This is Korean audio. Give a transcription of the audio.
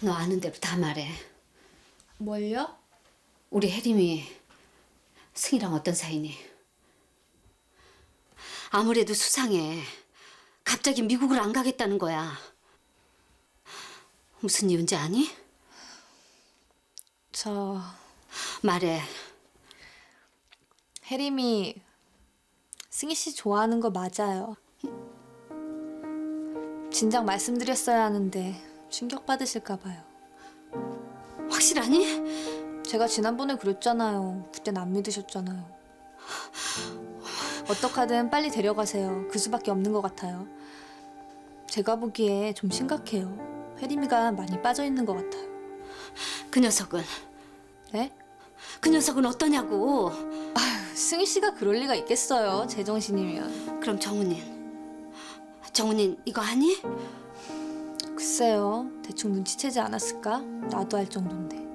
너 아는 대로 다 말해. 뭘요? 우리 혜림이 승이랑 어떤 사이니? 아무래도 수상해. 갑자기 미국을 안 가겠다는 거야. 무슨 이유인지 아니? 저 말해. 혜림이 승희 씨 좋아하는 거 맞아요. 진작 말씀드렸어야 하는데 충격 받으실까 봐요. 확실하니? 제가 지난번에 그랬잖아요. 그땐 안 믿으셨잖아요. 어떡하든 빨리 데려가세요. 그 수밖에 없는 것 같아요. 제가 보기에 좀 심각해요. 혜림이가 많이 빠져 있는 것 같아요. 그 녀석은 네? 그 녀석은 어떠냐고. 승희 씨가 그럴 리가 있겠어요. 제정신이면. 그럼 정훈인. 정훈인 이거 아니? 글쎄요. 대충 눈치채지 않았을까? 나도 할 정도인데.